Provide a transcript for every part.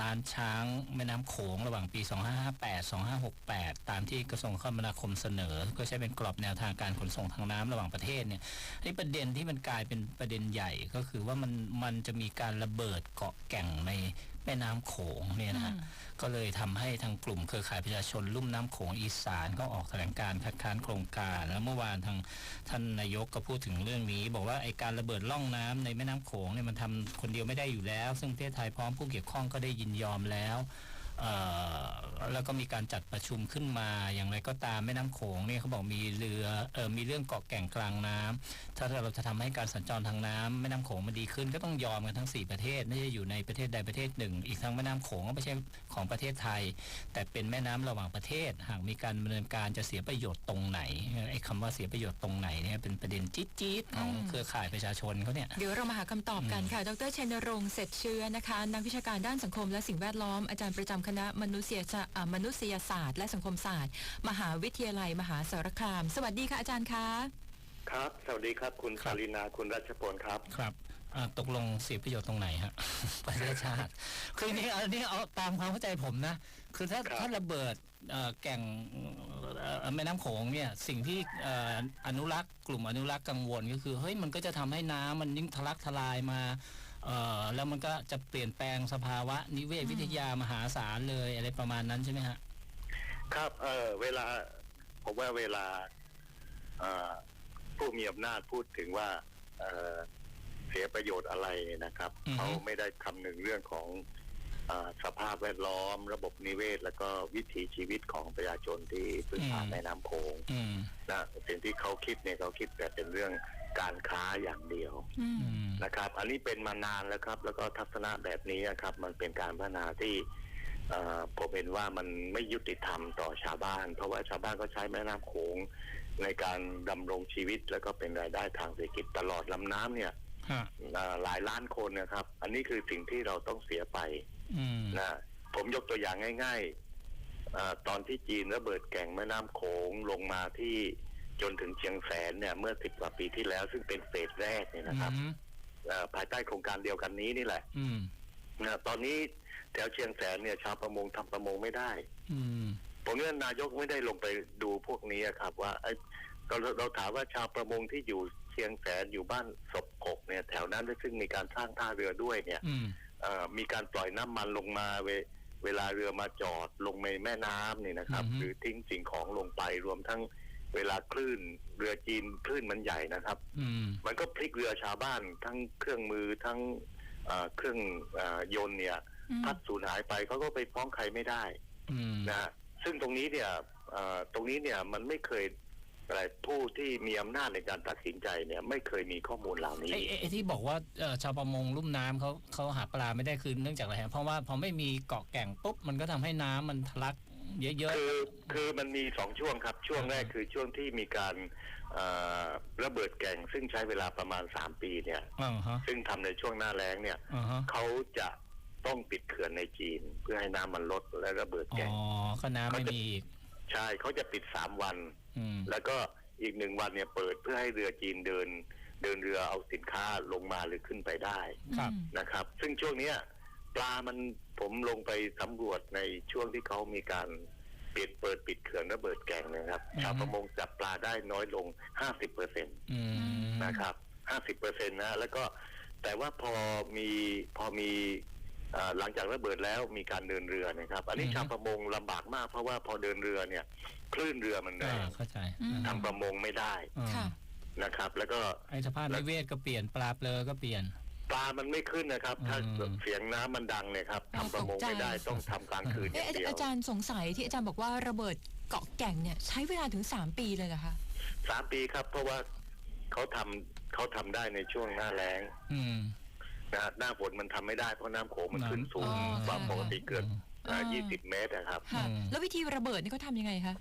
ล้านช้างแม่น้ำโขงระหว่างปี 2558 2568 ตามที่กระทรวงคมนาคมเสนอ ก็ใช้เป็นกรอบแนวทางการขนส่งทางน้ำระหว่างประเทศเนี่ยนี่ประเด็นที่มันกลายเป็นประเด็นใหญ่ก็คือว่ามันมันจะมีการระเบิดเกาะแก่งใน แม่น้ำโขงเนี่ยนะฮะก็เลยทำให้ทางกลุ่มเครือข่ายประชาชนลุ่มน้ำโขงอีสานก็ออกแถลงการณ์คัดค้านโครงการ แล้วเมื่อวานทางท่านนายกก็พูดถึงเรื่องนี้ บอกว่าไอการระเบิดล่องน้ำในแม่น้ำโขงเนี่ยมันทำคนเดียวไม่ได้อยู่แล้ว ซึ่งประเทศไทยพร้อมผู้เกี่ยวข้องก็ได้ยินยอมแล้วเอ่อ แล้วก็มีการจัดประชุมขึ้นมาอย่างไรก็ตามแม่น้ำโขงเนี่ยเขาบอกมีเรือเออมีเรื่องเกาะแก่งกลางน้ำถ้าเราจะทำให้การสัญจรทางน้ำแม่น้ำโขงมันดีขึ้นก็ต้องยอมกันทั้ง 4 ประเทศไม่ใช่อยู่ในประเทศใดประเทศหนึ่ง อีกทั้งแม่น้ำโขงก็ไม่ใช่ของประเทศไทย แต่เป็นแม่น้ำระหว่างประเทศ หากมีการดำเนินการจะเสียประโยชน์ตรงไหนไอ้คำว่าเสียประโยชน์ตรงไหนเนี่ยเป็นประเด็นจี๊ดๆของอืมเครือข่ายประชาชนเขาเนี่ยเดี๋ยวเรามาหาคำตอบกันค่ะ ดรชัยนรงค์เสร็จเชื้อนะคะ นักวิชาการด้านสังคมและสิ่งแวดล้อมอาจารย์ประจำคณะมนุษยศาสตร์อ่ามนุษยศาสตร์ และสังคมศาสตร์ มหาวิทยาลัยมหาสารคาม สวัสดีค่ะอาจารย์คะครับ สวัสดีครับ คุณครับสารินาคุณรัชพลครับครับอ่าตกลงเสียประโยชน์ตรงไหนฮะประเทศชาติ คือนี่อันนี้เอาตามความเข้าใจผมนะ คือถ้าครับถ้าระเบิดเอ่อแก่งเอ่อแม่น้ำโขงเนี่ย สิ่งที่เอ่ออนุรักษ์กลุ่มอนุรักษ์กังวลก็คือ เฮ้ยมันก็จะทำให้น้ำมันยิ่งทะลักทลายมาเอ่อ แล้วมันก็จะเปลี่ยนแปลงสภาวะนิเวศวิทยามหาศาลเลยอะไรประมาณนั้นใช่ไหมฮะ ครับเออเวลาผมว่าเวลาเอ่อผู้มีอำนาจพูดถึงว่าเอ่อเสียประโยชน์อะไรเนี่ยนะครับอือฮึเขาไม่ได้คำนึงเรื่องของเออสภาพแวดล้อม ระบบนิเวศ แล้วก็วิถีชีวิตของประชาชนที่พึ่งพาแม่น้ำโขงอืมนะสิ่งที่เขาคิดเนี่ยเขาคิดแต่เป็นเรื่อง การค้าอย่างเดียวอืมอืมนะครับ อันนี้เป็นมานานแล้วครับ แล้วก็ทัศนะแบบนี้นะครับ มันเป็นการพัฒนาที่เอ่อผมเห็นว่ามันไม่ยุติธรรมต่อชาวบ้าน เพราะว่าชาวบ้านก็ใช้แม่น้ำโขงในการดำรงชีวิตแล้วก็เป็นรายได้ทางเศรษฐกิจตลอดลำน้ำเนี่ยฮะเอ่อหลายล้านคนนะครับ อันนี้คือสิ่งที่เราต้องเสียไปอืมนะผมยกตัวอย่างง่ายๆเออตอนที่จีนระเบิดแก่งแม่น้ำโขงลงมาที่ จนถึงเชียงแสนเนี่ยเมื่อสิบกว่าปีที่แล้ว ซึ่งเป็นเฟสแรกเนี่ยนะครับอืมเอ่อภายใต้โครงการเดียวกันนี้นี่แหละ อืมนะตอนนี้แถวเชียงแสนเนี่ย ชาวประมงทำประมงไม่ได้ อืมผมว่านายกไม่ได้ลงไปดูพวกนี้อะครับ ว่าไอ้เราเราถามว่าชาวประมงที่อยู่เชียงแสนอยู่บ้านศพกกเนี่ย แถวนั้นซึ่งมีการสร้างท่าเรือด้วยเนี่ยอืมเอ่อมีการปล่อยน้ำมันลงมาเวเวลาเรือมาจอดลงในแม่น้ำนี่นะครับอือฮึหรือทิ้งสิ่งของลงไปรวมทั้ง เวลาคลื่นเรือจีนคลื่นมันใหญ่นะครับ อืม มันก็พลิกเรือชาวบ้านทั้งเครื่องมือทั้งเอ่อเครื่องเอ่อยนต์เนี่ย อืมพัดสูญหายไปเขาก็ไปฟ้องใครไม่ได้อืมนะฮะซึ่งตรงนี้เนี่ยเอ่อตรงนี้เนี่ยมันไม่เคยอะไรผู้ที่มีอำนาจในการตัดสินใจเนี่ย ไม่เคยมีข้อมูลเหล่านี้ ไอ้ไอ้ไอ้ที่บอกว่าเอ่อชาวประมงลุ่มน้ำเขาเขาหาปลาไม่ได้คือเนื่องจากอะไรฮะเพราะว่าพอไม่มีเกาะแก่งปุ๊บมันก็ทำให้น้ำมันทะลัก เยอะคือคือมันมีสองช่วงครับ ช่วงแรกคือช่วงที่มีการเอ่อระเบิดแก่ง ซึ่งใช้เวลาประมาณสามปีเนี่ยๆอ่าฮะซึ่งทำในช่วงหน้าแล้งเนี่ยอ่าฮะเขาจะต้องปิดเขื่อนในจีน เพื่อให้น้ำมันลดและระเบิดอ๋แก่งอก็น้ำไม่มีอีกใช่เขาจะปิดสามวันอืมแล้วก็อีกหนึ่งวันเนี่ยเปิดเพื่อให้เรือจีนเดิน เดินเรือเอาสินค้าลงมาหรือขึ้นไปได้ครับอืมนะครับ ซึ่งช่วงเนี้ย ปลามันผมลงไปสำรวจในช่วงที่เขามีการปิดเปิดปิดเขื่อนระเบิดแก่งนะครับอือฮึชาวประมงจับปลาได้น้อยลง 50เปอร์เซ็นตอืมนะครับ 50เปอร์เซ็นต์นะ แล้วก็แต่ว่าพอมีพอมีเอ่อหลังจากระเบิดแล้วมีการเดินเรือนะครับ อันนี้ชาวประมงลำบากมากเพราะว่าพอเดินเรือเนี่ยคลื่นเรือมันแรอ่างเข้าใจอืมทำประมงไม่ได้อ่าค่ะนะครับ แล้วก็ไอ้สภาพนิเวศก็เปลี่ยนปลาเปลือก็เปลี่ยน ปลามันไม่ขึ้นนะครับ ถ้าอืม เสียงน้ำมันดังเนี่ยครับอ๋อทำประมงไม่ได้ตกใจต้องทำกลางคืนอเอ๊ะย่างเดียวอาจารย์สงสัยที่อาจารย์บอกว่าระเบิดเกาะแก่งเนี่ยใช้เวลาถึงสามปีเลยเหรอคะ สามปีครับ เพราะว่าเขาทำเขาทำได้ในช่วงหน้าแล้งอืม นะหน้าฝนมันทำไม่ได้เพราะน้ำโขงมันขึ้นสูงอ๋อกว่าปกติเกินอ๋อยี่สิบเมตรนะครับ ค่ะ อืม แล้ววิธีระเบิดนี่เขาทำยังไงคะ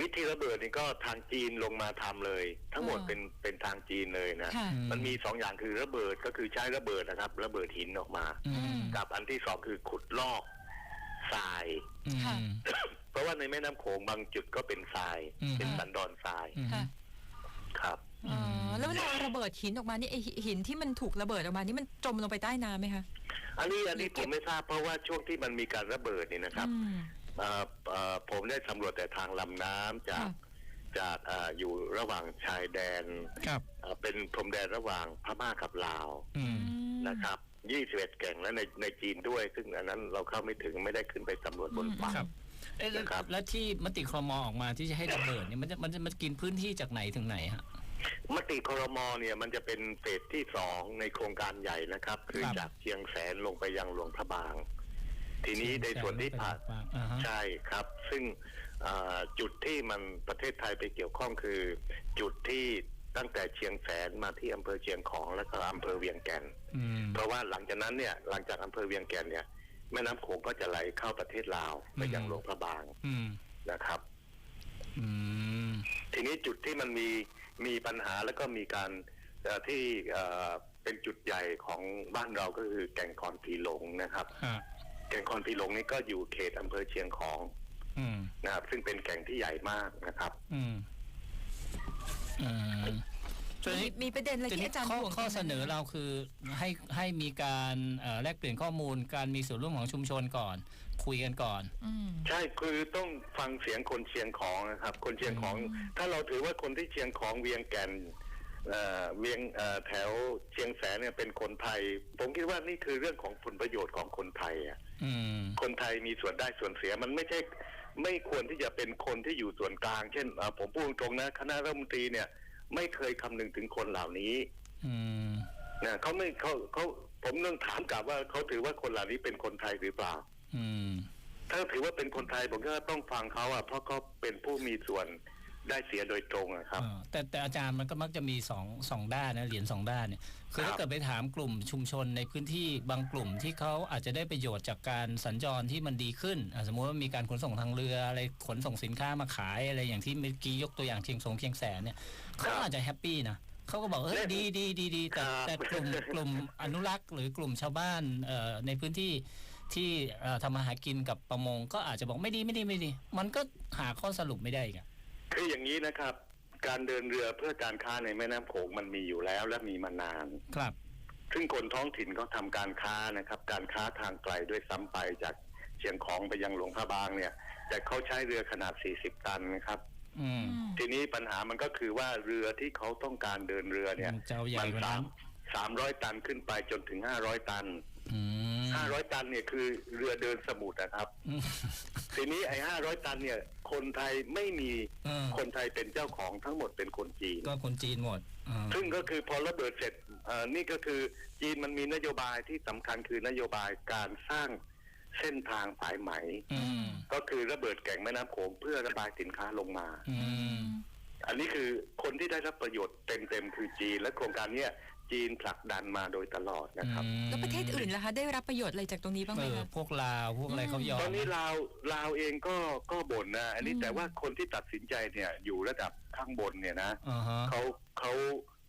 วิธีระเบิดนี่ก็ทางจีนลงมาทำเลย ทั้งหมดอ๋อเป็นเป็นทางจีนเลยนะค่ะมันมีสองอย่างคือระเบิดก็คือใช้ระเบิดนะครับ ระเบิดหินออกมาอืมกับอันที่สองคือขุดลอกทรายอืมค่ะเพราะว่าในแม่น้ำโขงบางจุดก็เป็นทรายอืมเป็นสันดอนทรายอืมค่ะครับอ๋อแล้วเวลาระเบิดหินออกมานี่ไอหินที่มันถูกระเบิดออกมานี่มันจมลงไปใต้น้ำไหมคะอันนี้อันนี้ผมไม่ทราบเพราะว่าช่วงที่มันมีการระเบิดนี่นะครับ อืมเอ่อเอ่อผมได้สำรวจแต่ทางลำน้ำจากค่ะจากเอ่ออยู่ระหว่างชายแดนครับเอ่อเป็นพรมแดนระหว่างพม่ากับลาวอืม นะครับ21แก่งและในในจีนด้วย ซึ่งอันนั้นเราเข้าไม่ถึงไม่ได้ขึ้นไปสำรวจบนฝั่ง ครับ เอ๊ะแล้วนะครับ แล้วที่มติครมออกมาที่จะให้ระเบิดเนี่ยมันจะมันจะมันกินพื้นที่จากไหนถึงไหนฮะ มติครมเนี่ยมันจะเป็นเฟสที่สองในโครงการใหญ่นะครับ คือครับ จากเชียงแสนลงไปยังหลวงพระบาง ทีนี้ในส่วนที่ผ่านอ่าฮะใช่ครับ ซึ่งเอ่อจุดที่มันประเทศไทยไปเกี่ยวข้องคือ จุดที่ตั้งแต่เชียงแสนมาที่อำเภอเชียงของแล้วก็อำเภอเวียงแก่นอืมเพราะว่าหลังจากนั้นเนี่ยหลังจากอำเภอเวียงแก่นเนี่ยแม่น้ำโขงก็จะไหลเข้าประเทศลาวไปยังอืมหลวงพระบางอืมนะครับอืมทีนี้จุดที่มันมีมีปัญหาแล้วก็มีการเอ่อที่เอ่อเป็นจุดใหญ่ของบ้านเราก็คือแก่งคอนผีหลงนะครับฮะ แก่งคอนผีหลงนี่ก็อยู่เขตอำเภอเชียงของอืมนะครับ ซึ่งเป็นแก่งที่ใหญ่มากนะครับ อืมอืมส่วนมีนี้มีประเด็นอะไรทีที่นี้อาจารย์ข้อห่วงข้อกัไหมเสนอเราคือให้ให้มีการเอ่อแลกเปลี่ยนข้อมูล การมีส่วนร่วมของชุมชนก่อน คุยกันก่อนอืมใช่คือต้องฟังเสียงคนเชียงของนะครับ คนเชียงของอืมถ้าเราถือว่าคนที่เชียงของเวียงแก่น เอ่อเวียงเอ่อแถวเชียงแสนเนี่ยเป็นคนไทย ผมคิดว่านี่คือเรื่องของผลประโยชน์ของคนไทยอะอืมคนไทยมีส่วนได้ส่วนเสียมันไม่ใช่ไม่ควรที่จะเป็นคนที่อยู่ส่วนกลาง เช่นเอ่อผมพูดตรงๆนะคณะรัฐมนตรีเนี่ย ไม่เคยคำนึงถึงคนเหล่านี้อืมนะเขาไม่เขาเขาผมต้องถามกลับว่าเขาถือว่าคนเหล่านี้เป็นคนไทยหรือเปล่าอืมถ้าถือว่าเป็นคนไทยผมก็ต้องฟังเขาอะเพราะเขาเป็นผู้มีส่วน ได้เสียโดยตรงอะครับ เออแต่แต่อาจารย์มันก็มักจะมีสองสองด้านนะเหรียญสองด้านเนี่ยคือครับถ้าเกิดไปถามกลุ่มชุมชนในพื้นที่บางกลุ่มที่เขาอาจจะได้ประโยชน์จากการสัญจรที่มันดีขึ้นอะสมมติว่ามีการขนส่งทางเรืออะไรขนส่งสินค้ามาขายอะไรอย่างที่เมื่อกี้ยกตัวอย่างเชียงสงเชียงแสนเนี่ยเขาก็อาจจะแฮปปี้นะเขาก็บอกเฮ้ยดีดีดีดีแต่ครับแต่กลุ่มกลุ่มอนุรักษ์ หรือกลุ่มชาวบ้านเอ่อในพื้นที่ที่เอ่อทำมาหากินกับประมงก็อาจจะบอกไม่ดีไม่ดีไม่ดี มันก็หาข้อสรุปไม่ได้อีกอะ คืออย่างนี้นะครับ การเดินเรือเพื่อการค้าในแม่น้ำโขงมันมีอยู่แล้วและมีมานาน ครับ ซึ่งคนท้องถิ่นเขาทำการค้านะครับ การค้าทางไกลด้วยซ้ำไปจากเชียงของไปยังหลวงพระบางเนี่ย แต่เขาใช้เรือขนาด 40 ตันนะครับ อืม ทีนี้ปัญหามันก็คือว่าเรือที่เขาต้องการเดินเรือเนี่ยมันจะเอาใหญ่มักว่าสานั้มนสามร้อยตันขึ้นไปจนถึงห้าร้อยตันอืม ห้าร้อยตันเนี่ยคือเรือเดินสมุทรนะครับอืมทีนี้ไอ้ห้าร้อยตันเนี่ย คนไทยไม่มีเออคนไทยเป็นเจ้าของทั้งหมดเป็นคนจีน ก็คนจีนหมดอ่าซึ่งก็คือพอระเบิดเสร็จเอ่อนี่ก็คือจีนมันมีนโยบายที่สำคัญคือนโยบายการสร้างเส้นทางสายไหมอืมก็คือระเบิดแก่งแม่น้ำโขงเพื่อระบายสินค้าลงมาอืมอันนี้คือคนที่ได้รับประโยชน์เต็มๆคือจีนและโครงการเนี้ย จีนผลักดันมาโดยตลอดนะครับ แล้วประเทศอื่นล่ะคะ ได้รับประโยชน์อะไรจากตรงนี้บ้างเอไหมอคะพวกลาวพวกอะไรเขายอมตอนนี้ลาวลาวเองก็ก็บ่นนะอันนี้อืมแต่ว่าคนที่ตัดสินใจเนี่ยอยู่ระดับข้างบนเนี่ยนะอ่าฮะเขาเขา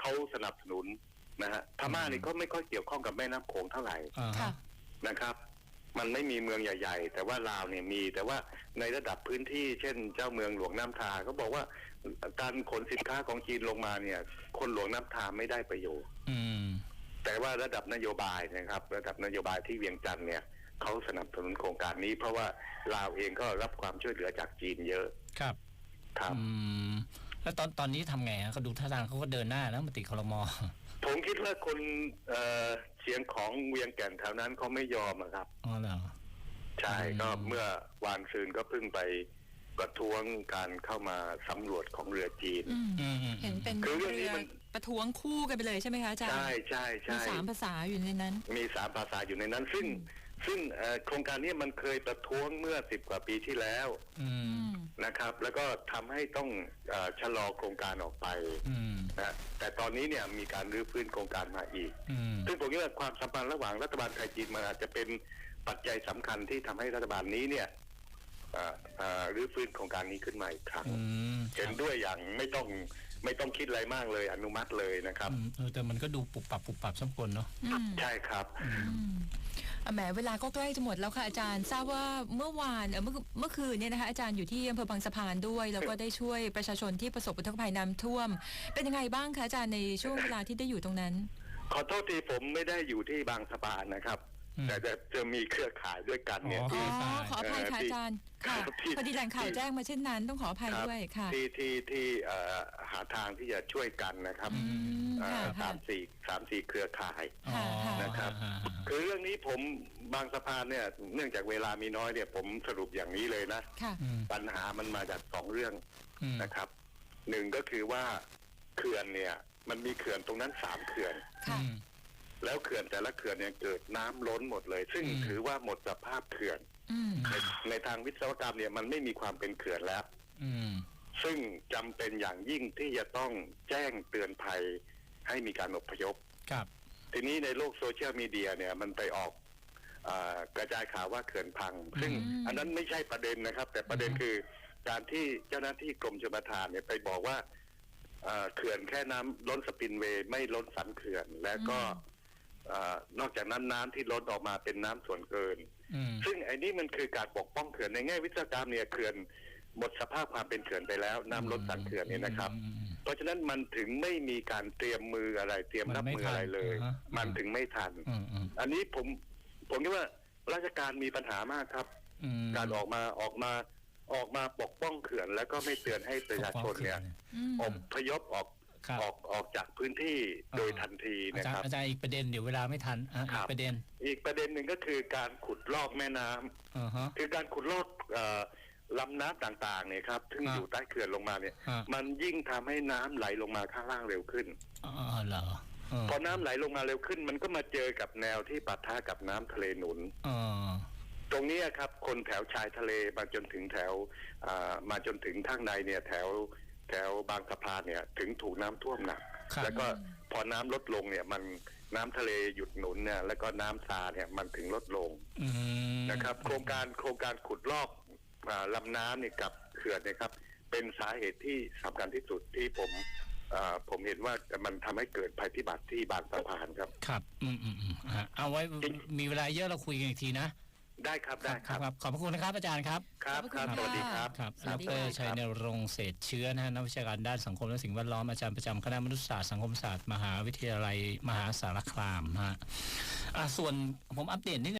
เขาสนับสนุนนะฮะพม่าอืมนี่ก็ไม่ค่อยเกี่ยวข้องกับแม่น้ำโขงเท่าไหร่อ่าค่ะฮะนะครับ มันไม่มีเมืองใหญ่ ๆ แต่ว่าลาวเนี่ยมี แต่ว่าในระดับพื้นที่เช่น เจ้าเมืองหลวงน้ำทาเขาบอกว่าการขนสินค้าของจีนลงมาเนี่ย คนหลวงน้ำทาไม่ได้ประโยชน์อืมแต่ว่าระดับนโยบายนะครับ ระดับนโยบายที่เวียงจันทร์เนี่ยเขาสนับสนุนโครงการนี้ เพราะว่าลาวเองก็รับความช่วยเหลือจากจีนเยอะครับครับอืมแล้วตอนตอนนี้ทำไงฮะเขาดูท่าทางเขาก็เดินหน้าแล้วมติคลมผมคิดว่าคน เอ่อเสียงของเวียงแก่นแถวนั้นเขาไม่ยอมอะครับอ๋อเหรอใช่อืมก็เมื่อวานซืนก็เพิ่งไปประท้วงการเข้ามาสำรวจของเรือจีนอืมอืมอืมเห็นเป็นคือเรื่องนี้เรือมันประท้วงคู่กันไปเลยใช่ไหมคะอาจารย์ใช่ใช่มีใช่สามภาษาอยู่ในนั้น มีสามภาษาอยู่ในนั้น ซึ่ง ซึ่งเอ่อโครงการนี้มันเคยประท้วงเมื่อสิบกว่าปีที่แล้วอือืมมนะครับ แล้วก็ทำให้ต้องเออชะลอโครงการออกไปอืมนะแต่ตอนนี้เนี่ยมีการรื้อฟื้นโครงการมาอีกอืมซึ่งผมคิดว่าความสัมพันธ์ระหว่างรัฐบาลไทยจีนมันอาจจะเป็นปัจจัยสำคัญที่ทำให้รัฐบาลนี้เนี่ยเอ่อเอ่อรื้อฟื้นโครงการนี้ขึ้นมาอีกครั้งอืมเห็นด้วยอย่างไม่ต้องไม่ต้องคิดอะไรมากเลยอนุมัติเลยนะครับอืมเออแต่มันก็ดูปุบปับปุบปับสักคนเนาะอืมใช่ครับอืมอะ แหมเวลาก็ใกล้จะหมดแล้วค่ะอาจารย์ทราบว่าเมื่อวานเออเมื่อเมื่อคืนเนี่ยนะคะอาจารย์อยู่ที่อำเภอบางสะพานด้วย แล้วก็ได้ช่วยประชาชนที่ประสบอุทกภัยน้ำท่วม เป็นยังไงบ้างคะอาจารย์ในช่วงเวลาที่ได้อยู่ตรงนั้น ขอโทษทีผมไม่ได้อยู่ที่บางสะพานนะครับอืม แต่จะจะมีเครือข่ายด้วยกันเนี่ยอ๋ออ๋อที่ขออภัยค่ะเอ่อที่อาจารย์ค่ะที่พอดีแหล่งข่าวแจ้งมาเช่นนั้นต้องขออภัยครับด้วยค่ะ ที่ที่ที่เอ่อหาทางที่จะช่วยกันนะครับอืมเอ่ค่ะอค่ะสามสี่สามสี่เครือข่ายอ๋อค่ะนะครับอ่าอ่าคือเรื่องนี้ผมบางสะพานเนี่ย เนื่องจากเวลามีน้อยเนี่ย ผมสรุปอย่างนี้เลยนะค่ะอืมปัญหามันมาจากสองเรื่องอืมนะครับหนึ่งก็คือว่าเขื่อนเนี่ย มันมีเขื่อนตรงนั้นสามเขื่อนค่ะอืม แล้วเขื่อนแต่ละเขื่อนเนี่ยเกิดน้ำล้นหมดเลย ซึ่งอืมถือว่าหมดสภาพเขื่อนอืมในในทางวิศวกรรมเนี่ยมันไม่มีความเป็นเขื่อนแล้วอืมซึ่งจำเป็นอย่างยิ่งที่จะต้องแจ้งเตือนภัยให้มีการอพยพครับ ทีนี้ในโลกโซเชียลมีเดียเนี่ยมันไปออกเออกระจายข่าวว่าเขื่อนพัง ซึ่งอืมอันนั้นไม่ใช่ประเด็นนะครับ แต่ประเด็นอืมคือการที่เจ้าหน้าที่กรมชลประทานเนี่ยไปบอกว่าเอ่อเขื่อนแค่น้ำล้นสปินเวย์ไม่ล้นสันเขื่อน และก็เอ่อนอกจากนั้นน้ำที่ล้นออกมาเป็นน้ำส่วนเกินอืมซึ่งไอ้นี่มันคือการปกป้องเขื่อนในแง่วิศวกรรมเนี่ยเขื่อนหมดสภาพความเป็นเขื่อนไปแล้ว น้ำล้นสันเขื่อนเนี่ยนะครับอืมอืมเพราะฉะนั้นมันถึงไม่มีการเตรียมมืออะไร เตรียมรับมืออะไรเลย มันไม่ทันอ่าฮะมันถึงไม่ทันอืมอืมอันนี้ผมผมคิดว่าราชการมีปัญหามากครับอืมการออกมาออกมาออกมาปกป้องเขื่อน แล้วก็ไม่เตือนให้ประชาชนเนี่ยอืมอพยพออกครับ ออกออกจากพื้นที่อ่าโดยทันทีอานะจารครัย์บอาจารย์อีกประเด็นเดี๋ยวเวลาไม่ทันอะครัอีบกประเด็น อีกประเด็นหนึ่งก็คือการขุดลอกแม่น้ำอ่าฮะคือการขุดลอกเอ่อลำน้ำต่างๆเนี่ยครับซึ่งอ่าอยู่ใต้เขื่อนลงมาเนี่ยอ่ามันยิ่งทำให้น้ำไหลลงมาข้างล่างเร็วขึ้นอ๋อเหรอเออพอน้ำไหลลงมาเร็วขึ้น มันก็มาเจอกับแนวที่ปะทะกับน้ำทะเลหนุนเออตรงนี้ครับ คนแถวชายทะเลมาจนถึงแถวอ่ามาจนถึงทางในเนี่ยแถว แถวบางสะพานเนี่ยถึงถูกน้ำท่วมหนัก ครับ แล้วก็พอน้ำลดลงเนี่ยมันน้ำทะเลหยุดหนุนเนี่ยแล้วก็น้ำซาเนี่ยมันถึงลดลง อืม นะครับโครงการโครงการขุดลอกอาลำน้ำเนี่ยกับเขื่อนเนะครับ เป็นสาเหตุที่สำคัญที่สุดที่ผมอ่าผมเห็นว่ามันทำให้เกิดภัยพิบัติที่บางสะพานครับ ครับ อืมอืมอืมอะเอาไว้มีเวลาเยอะเราคุยกันอีกทีนะ ได้ครับได้ครับครับ ขอบพระคุณนะครับอาจารย์ครับครับครับขอบพระคุณสวัสดีครับครับสวัดสดีรค่ะชัยนรงค์เศรษฐ์เชื้อนะฮะนักวิชาการด้านสังคมและสิ่งแวดล้อมอาจารย์ประจำคณะมนุษยศาสตร์สังคมศาสตร์มหาวิทยาลัยมหาสารคามฮะอะส่วนผมอัปเดตนิดนึง